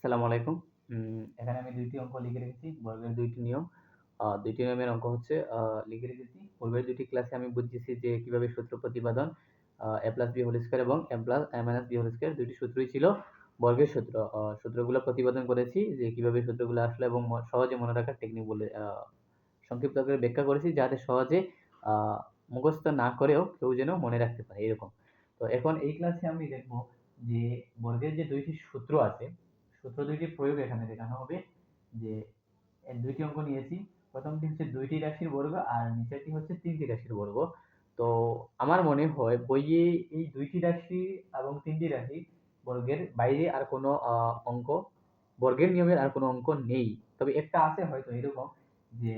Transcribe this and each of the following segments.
আসসালামু আলাইকুম। এখানে আমি দুইটি অঙ্ক লিখে রেখেছি বর্গের দুইটি নিয়ম। দুইটি নিয়মের অঙ্ক হচ্ছে লিখে রেখেছি পূর্বের দুইটি ক্লাসে আমি বুঝিয়েছি যে কীভাবে সূত্র প্রতিপাদন A plus B whole square এবং A plus A minus B whole square দুইটি সূত্রই ছিল বর্গের সূত্র। সূত্রগুলো প্রতিপাদন করেছি যে কীভাবে সূত্রগুলো আসলো এবং সহজে মনে রাখার টেকনিক বলে সংক্ষিপ্ত করে ব্যাখ্যা করেছি যাতে সহজে মুখস্থ না করেও কেউ যেন মনে রাখতে পারে, এরকম। তো এখন এই ক্লাসে আমি দেখব যে বর্গের যে দুইটি সূত্র আছে সূত্র দুইটির প্রয়োগ এখানে দেখানো হবে যে দুইটি অঙ্ক নিয়েছি। প্রথমটি হচ্ছে দুইটি রাশির বর্গ আর নিচেরটি হচ্ছে তিনটি রাশির বর্গ। তো আমার মনে হয় বইয়ে এই দুইটি রাশি এবং তিনটি রাশি বর্গের বাইরে আর কোনো অঙ্ক, বর্গের নিয়মের আর কোনো অঙ্ক নেই। তবে একটা আছে হয়তো এরকম যে,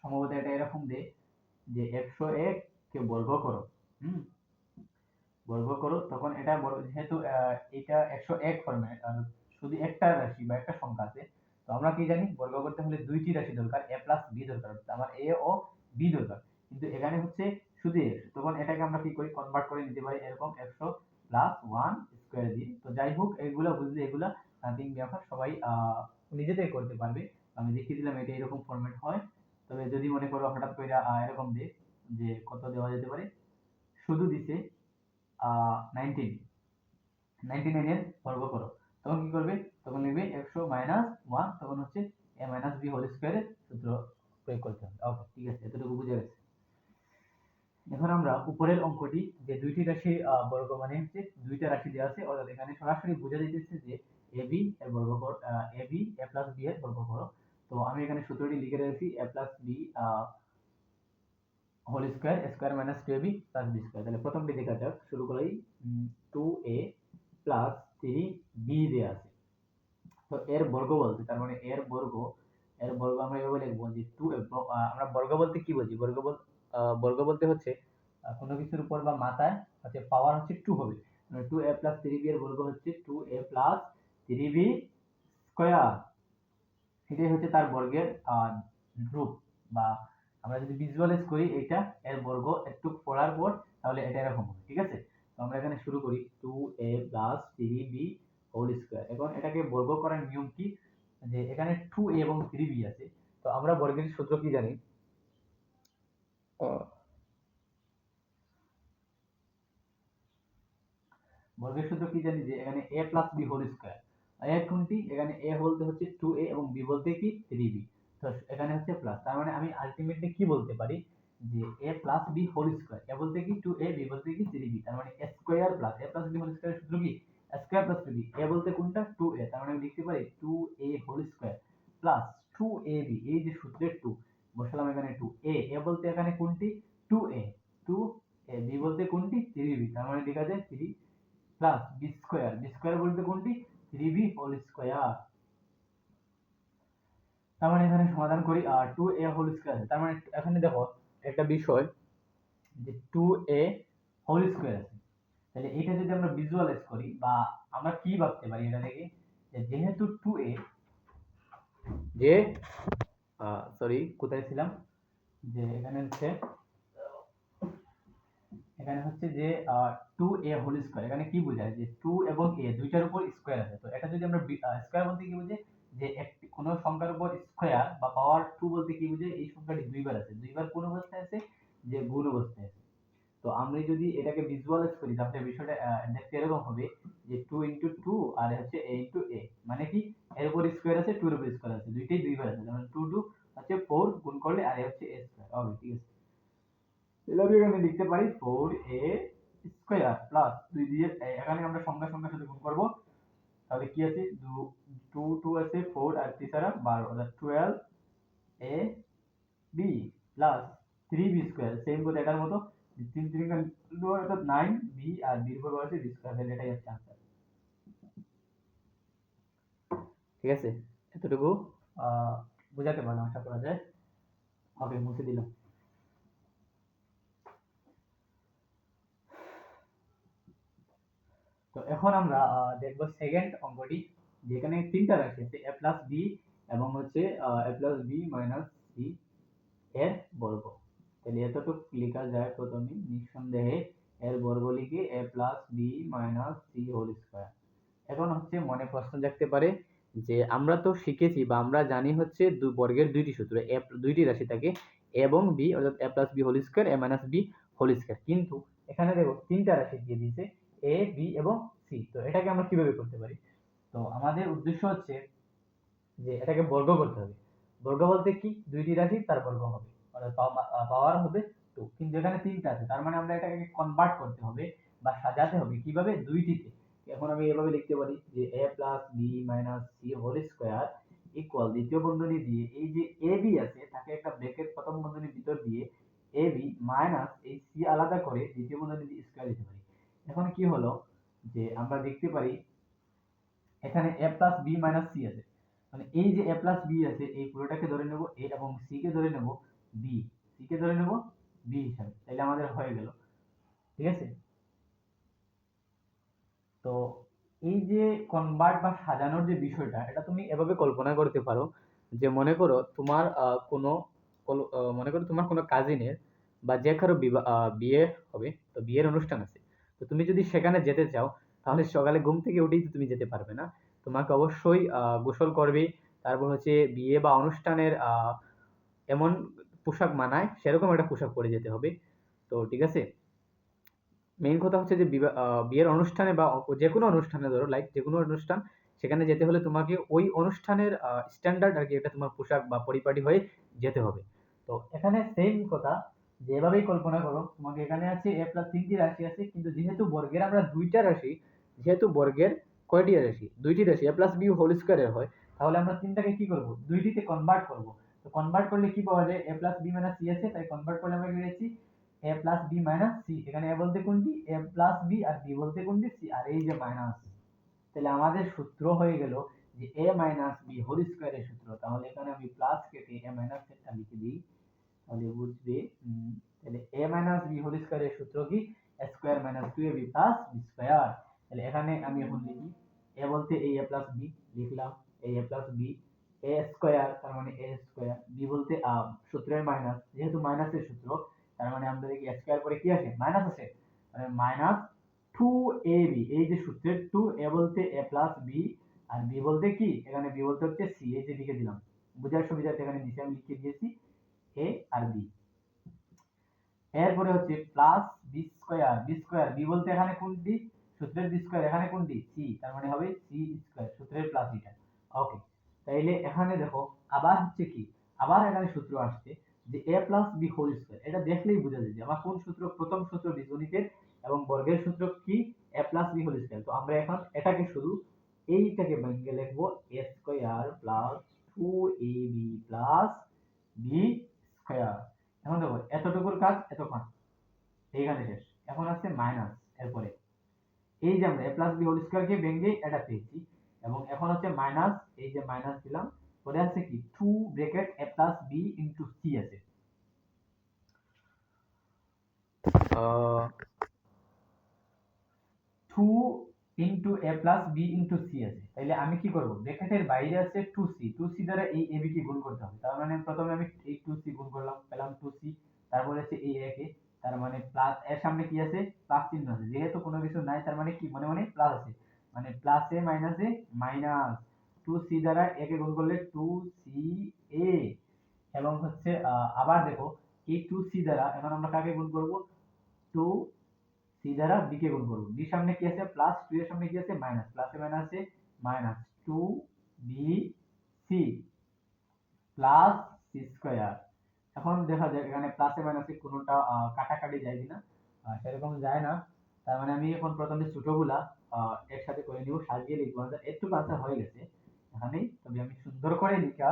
সম্ভবত এটা এরকম দে, যে একশো এক কে বর্গ করো, হুম? বর্গ করো, তখন এটা যেহেতু এটা একশো এক ফর্মেট আর শুধু একটা রাশি বা একটা সংখ্যা আছে, তো আমরা কি জানি বর্গ করতে হলে দুইটি রাশি দরকার, এ প্লাস বি দরকার। আমার এ ও বি দরকার। কিন্তু এখানে হচ্ছে শুধু এ, তখন এটাকে আমরা কি করি? কনভার্ট করে নিতে পারি এরকম একশো প্লাস ওয়ান স্কোয়ার দিয়ে। তো যাই হোক, এগুলো বুঝলে এগুলা তিন ব্যাপার সবাই নিজেদের করতে পারবে। আমি দেখিয়ে দিলাম এটা এরকম ফরম্যাট হয়। তবে যদি মনে করো হঠাৎ করে এরকম দে যে কত দেওয়া যেতে পারে? শুধু দিছে নাইনটিন নাইনটি নাইনের বর্গ করো। তখন কি করবে? তখন লিখবে একশো মাইনাস ওয়ান তখন হচ্ছে এ মাইনাস বি হোল স্কোয়ারের সূত্র প্রয়োগ করতে হবে। ওকে ঠিক আছে, এতটুকু বুঝে গেছে। এখন আমরা উপরের অঙ্কটি, যে দুইটি রাশি বর্গ মানে হচ্ছে দুইটা রাশি দেওয়া আছে, অর্থাৎ এখানে সরাসরি বোঝা দিতেছে যে এ বি এর বর্গ কর A B A plus B এর বর্গ করো তো আমি এখানে সূত্রটি লিখে রেখেছি A plus B whole square square minus two B plus B square তাহলে প্রথমটি দেখা যাক, শুরু করেই two A plus three B দেওয়া আছে তো এর বর্গ বলতে, তার মানে এর বর্গ এর বর্গ আমরা এভাবে লিখব যে টু আমরা বর্গ বলতে কি বুঝি? বর্গ বর্গ বলতে হচ্ছে কোনো কিছুর উপর বা মাথায় হচ্ছে পাওয়ার হচ্ছে টু হবে। Two A plus three B এর বর্গ হচ্ছে two A plus three B square এটাই হচ্ছে তার বর্গের রূপ। বা আমরা যদি ভিজুয়ালাইজ করি এটা এর বর্গ, একটু পড়ার পর তাহলে এটা এরকম হবে, ঠিক আছে? তো আমরা এখানে শুরু করি two A plus three B whole square এখন এটাকে বর্গ করার নিয়ম কি? যে এখানে টু এ এবং থ্রি বি আছে। তো আমরা বর্গের সূত্র কি জানি? বর্গের সূত্র কি জানি? যে এখানে A plus B whole square A কোনটি? এখানে এ বলতে হচ্ছে টু এ এবং বি বলতে কি থ্রি বি এখানে হচ্ছে প্লাস তার মানে আমি আলটিমেটলি কি বলতে পারি? যে A plus B whole square A বলতে কি টু এ বি বলতে কি থ্রি বি তার মানে A square plus A plus B whole square সূত্র কি? স্কোয়ার প্লাস বি এ বলতে কোনটা? টু এ তার মানে আমি লিখতে পারি two A whole square plus two A B এই যে সূত্রের টু বসালাম এখানে টু এ এ বলতে এখানে কোনটি? Two A two A B বলতে কোনটি? থ্রি বি তার মানে লেখা যায় three plus B square B square বলতে কোনটি? থ্রি বি হোল স্কোয়ার তার মানে এখানে সমাধান করি আর টু এ হোল স্কোয়ার তার মানে এখানে দেখো একটা বিষয় যে টু এ হোল স্কোয়ার আছে। তাহলে এটা যদি আমরা ভিজুয়ালাইজ করি বা আমরা কি ভাবতে পারি এটা থেকে যেহেতু টু এ যে সরি কোথায় ছিলাম? যে এখানে হচ্ছে এখানে হচ্ছে যে টু এ হোল স্কোয়ার এখানে কি বোঝায়? যে টু এবং এ দুইটার উপর স্কোয়ার আছে। তো এটা যদি আমরা স্কোয়ার বলতে কি বুঝে? যে একটি, কোনো সংখ্যার উপর স্কোয়ার বা পাওয়ার টু বলতে কি বুঝে? এই সংখ্যাটি দুইবার আছে। দুইবার কোন অবস্থায় আছে? যে গুণ অবস্থায় আছে। তো আমরা যদি এটাকে ভিজুয়ালাইজ করি, তাহলে বিষয়টা দেখতে এরকম হবে যে টু ইন্টু টু আর হচ্ছে এ ইন্টু এ মানে কি? এর উপর স্কোয়ার আছে টুর উপর স্কোয়ার আছে। দুইটাই দুইবার আছে। যেমন টু টু হচ্ছে ফোর গুণ করলে আর হচ্ছে এ স্কোয়ার ওকে ঠিক আছে। তাহলে আমি লিখতে পারি ফোর এ স্কোয়ার প্লাস দুই দিয়ে এখানে আমরা সংখ্যা, সংখ্যার সাথে গুণ করব। তাহলে কি আছে? টু টু আছে ফোর আর তিসারা বারো, অর্থাৎ twelve A B plus three B square same করে এটার মতো তিন তিন অর্থাৎ নাইন বি আর বির উপর আছে বি স্কোয়ার তাহলে এটাই হচ্ছে আনসার ঠিক আছে? এতটুকু বোঝাতে পারলাম, আশা করা যায়। ওকে মুছে দিলাম। তো এখন আমরা দেখব সেকেন্ড অঙ্কটি যেখানে তিনটা রাশি আছে এ প্লাস বি এবং হচ্ছে A plus B minus C এর বর্গ। তাহলে এতটুকু লেখা যায় প্রথমে, নিঃসন্দেহে এর বর্গ লিখে A plus B minus C whole square এখন হচ্ছে মনে প্রশ্ন জাগতে পারে যে আমরা তো শিখেছি বা আমরা জানি হচ্ছে দু বর্গের দুইটি সূত্র এ দুইটি রাশি থাকে এবং বি অর্থাৎ A plus B whole square A minus B whole square কিন্তু এখানে দেখো, তিনটা রাশি দিয়ে দিয়েছে এ বি এবং সি তো এটাকে আমরা কীভাবে করতে পারি? তো আমাদের উদ্দেশ্য হচ্ছে যে এটাকে বর্গ করতে হবে। বর্গ বলতে কি? দুইটি রাশি, তার বর্গ হবে। পাওয়ার হবে টু। কিন্তু এখানে তিনটা আছে। তার মানে আমরা এটাকে কনভার্ট করতে হবে বা সাজাতে হবে কীভাবে? দুইটিতে। এখন আমি এভাবে লিখতে পারি যে a plus B minus C whole square equal দ্বিতীয় বন্ধনী দিয়ে এই যে এ বি আছে, তাকে একটা ব্র্যাকেট প্রথম বন্ধনীর ভিতর দিয়ে এ বি মাইনাস এই সি আলাদা করে দ্বিতীয় বন্ধনী দিয়ে স্কোয়ার দিতে পারি। এখন কি হলো? যে আমরা দেখতে পারি এখানে a plus B minus C আছে। মানে এই যে a প্লাস বি আছে, এই পুরোটাকে ধরে নেব a এবং c কে ধরে নেব b c কে ধরে নেব b হিসাবে। তাহলে আমাদের হয়ে গেল। ঠিক আছে? তো এই যে কনভার্ট বা সাজানোর যে বিষয়টা, এটা তুমি এভাবে কল্পনা করতে পারো যে মনে করো তোমার কোনো মনে করো তোমার কোনো কাজিনের বা যে কারও বিয়ে হবে, তো বিয়ের অনুষ্ঠান আছে। তো তুমি যদি সেখানে যেতে চাও তাহলে সকালে ঘুম থেকে উঠেই তো তুমি যেতে পারবে না। তোমাকে অবশ্যই গোসল করবে। তারপর হচ্ছে বিয়ে বা অনুষ্ঠানের এমন পোশাক মানায়, সেরকম একটা পোশাক পরে যেতে হবে। তো ঠিক আছে? মেইন কথা হচ্ছে যে বিয়ের অনুষ্ঠানে বা যে কোনো অনুষ্ঠানে ধরো লাইক যে কোনো অনুষ্ঠান, সেখানে যেতে হলে তোমাকে ওই অনুষ্ঠানের স্ট্যান্ডার্ড আর কি এটা তোমার পোশাক বা পরিপাটি হয়ে যেতে হবে। তো এখানে সেম কথা, যেভাবেই কল্পনা করো, তোমাকে এখানে আছে এ প্লাস তিনটি রাশি আছে, কিন্তু যেহেতু বর্গের আমরা দুইটা রাশি যেহেতু বর্গের কয়টি রাশি? দুইটি রাশি। এ প্লাস বি হোল স্কোয়ারের হয়। তাহলে আমরা তিনটাকে কি করব? দুইটিতে কনভার্ট করব। তো কনভার্ট করলে কি পাওয়া যায়? A plus B minus C আছে, তাই কনভার্ট করলে আমরা পেয়েছি? A plus B minus C এখানে এ বলতে কোনটি? এ প্লাস বি আর বি বলতে কোনটি? সি আর এই যে মাইনাস তাহলে আমাদের সূত্র হয়ে গেল যে এ মাইনাস বি হোল স্কোয়ারের সূত্র। তাহলে এখানে আমি প্লাস কেটে এ মাইনাস সেটটা লিখে দিই। তাহলে বুঝবে তাহলে এ মাইনাস বি হোল স্কোয়ারের সূত্র কি? Square minus two A B plus B square তাহলে এখানে আমি এখন লিখি এ বলতে এই এ প্লাস বি লিখলাম এই A plus B A square তার মানে এ স্কোয়ার বি বলতে সূত্রের মাইনাস যেহেতু মাইনাসের সূত্র, তার মানে আমাদের কি স্কোয়ার পরে কি আসে? মাইনাস আসে। মানে মাইনাস টু এ বি এই যে সূত্রের টু এ বলতে এ প্লাস বি আর বি বলতে কি? এখানে বি বলতে হচ্ছে সি এই যে লিখে দিলাম। বোঝার সুবিধার্থে এখানে নিচে আমি লিখে দিয়েছি এ আর বি এরপরে হচ্ছে plus B square B square B বলতে এখানে কোন কোনটি? সূত্রের বি স্কোয়ার এখানে কোনটি? সি তার মানে হবে সি স্কোয়ার সূত্রের প্লাস এটা। ওকে তাইলে এখানে দেখো, আবার হচ্ছে কি? আবার এখানে সূত্র আসছে যে A plus B whole square এটা দেখলেই বোঝা যায় যে আমার কোন সূত্র, প্রথম সূত্র বীজগণিতের এবং বর্গের সূত্র কি? A plus B whole square তো আমরা এখন এটাকে শুধু এইটাকে ভেঙে লিখব A square plus two A B plus B square এখন দেখো, এতটুকুর কাজ, এতক্ষণ। এইখানে শেষ। এখন আছে মাইনাস এরপরে। এই যে আমরা a প্লাস বি হোল স্কয়ারকে ভেঙে এটা পেয়েছি। এবং এখন হচ্ছে মাইনাস এই যে মাইনাস দিলাম, পরে আছে কি? Two bracket A plus B into C আছে। Two into A plus B into C আছে। তাইলে আমি কি করব? ব্র্যাকেটের বাইরে আছে টু সি টু সি দ্বারা এই এ বি কে গুণ করতে হবে। তার মানে প্রথমে আমি এই টু সি গুণ করলাম, পেলাম টু সি তারপরে আছে এই এ কে। প্লাস এর সামনে কি আছে? প্লাস চিহ্ন আছে। যেহেতু কোনো কিছু নাই, তার মানে কি? মনে মনে প্লাস আছে। মানে প্লাসে মাইনাসে মাইনাস এ টু সি দ্বারা এ কে গুণ করলে টু সি এ এবং হচ্ছে আবার দেখো এই টু সি দ্বারা, এখন আমরা কাকে গুণ করব? টু সি দ্বারা বি কে গুণ করব। বি সামনে কি আছে? প্লাস টু এর সামনে কি আছে? মাইনাস প্লাসে মাইনাসে minus two B C plus C square এখন দেখা যায় এখানে প্লাসে মাইনাসে কোনোটা কাটাকাটি যায় কিনা। সেরকম যায় না। তার মানে আমি এখন প্রথমে ছোটগুলা একসাথে করে নিব, সাজিয়ে লিখব। একটু আনসার হয়ে গেছে এখানেই, তবে আমি সুন্দর করে লিখা,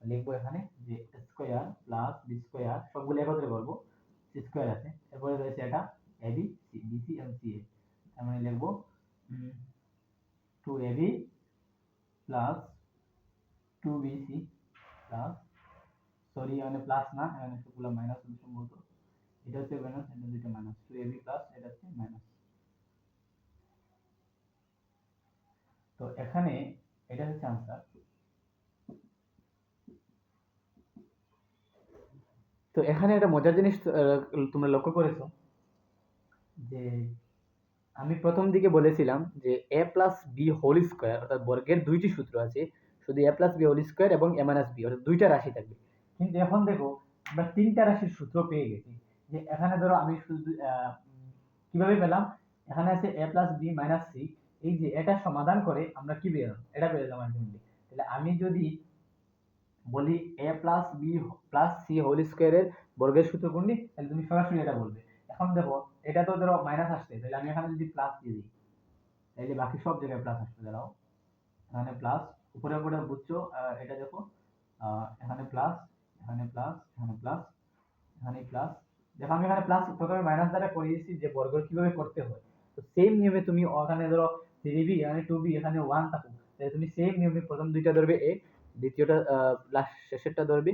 লিখব এখানে যে স্কোয়ার প্লাস বি স্কোয়ার সবগুলো একত্রে সি স্কোয়ার আছে, এরপরে রয়েছে এটা A B C B C এবং সি এ তার মানে লিখব two A B plus two B C plus sorry, এখানে প্লাস না, এখানে সবগুলো মাইনাস হবে সম্ভবত। এটা হচ্ছে মাইনাস এটা দুটো minus two A B plus এটা হচ্ছে মাইনাস তো এখানে এটা হচ্ছে আনসার তো এখানে একটা মজার জিনিস তোমরা লক্ষ্য করেছ, যে আমি প্রথম দিকে বলেছিলাম যে A plus B whole square অর্থাৎ বর্গের দুইটি সূত্র আছে, শুধু A plus B whole square এবং এ মাইনাস বি অর্থাৎ দুইটা রাশি থাকবে। কিন্তু এখন দেখো, আমরা তিনটা রাশির সূত্র পেয়ে গেছি। যে এখানে ধরো আমি শুধু কীভাবে পেলাম? এখানে আছে A plus B minus C এই যে এটা সমাধান করে আমরা কি পেলাম? এটা পেলাম আলটিমেটলি তাহলে আমি যদি বলি A plus B plus C whole স্কোয়ারের বর্গের সূত্র কোনটি তাহলে তুমি সরাসরি এটা বলবে। এখন দেখো, এটা তো ধরো মাইনাস আসছে, তাহলে আমি এখানে যদি প্লাস দিয়ে দিই, তাহলে বাকি সব জায়গায় প্লাস আসবে, দাঁড়াও। এখানে প্লাস উপরে উপরে বুঝছ? এটা দেখো এখানে প্লাস এখানে প্লাস এখানে প্লাস এখানে প্লাস দেখো আমি এখানে প্লাস প্রথমে মাইনাস দ্বারা করিয়েছি যে বর্গ কীভাবে করতে হয়। তো সেম নিয়মে তুমি ওখানে ধরো থ্রি বি এখানে টু বি এখানে ওয়ান থাকুক তাহলে তুমি সেম নিয়মে প্রথম দুইটা ধরবে এ দ্বিতীয়টা লাস্ট শেষেরটা ধরবে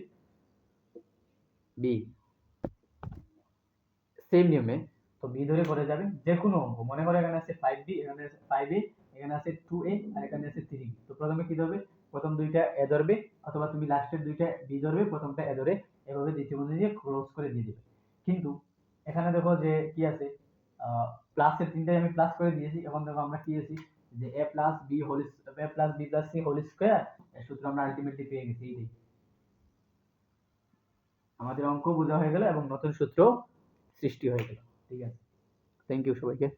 বি সেম নিয়মে। তো বি ধরে করে যাবে যে কোনো অঙ্ক। মনে করো এখানে আছে ফাইভ বি এখানে আছে ফাইভ এ এখানে আছে টু এ আর এখানে আছে থ্রি তো প্রথমে কি ধরবে? প্রথম দুইটা এ ধরবে, অথবা তুমি লাস্টের দুইটা বি ধরবে, প্রথমটা এ ধরে এভাবে দ্বিতীয় বন্ধু দিয়ে ক্লোজ করে দিয়ে দেবে। কিন্তু এখানে দেখো যে কি আছে? প্লাসের তিনটায় আমি প্লাস করে দিয়েছি, এখন দেখো আমরা কি আছি? যে A plus B whole A plus B plus C whole square সূত্র আমরা আলটিমেটলি পেয়ে গেছি এইটাই আমাদের অঙ্ক বোঝা হয়ে গেল এবং নতুন সূত্র সৃষ্টি হয়ে গেল, ঠিক আছে? থ্যাংক ইউ সবাইকে।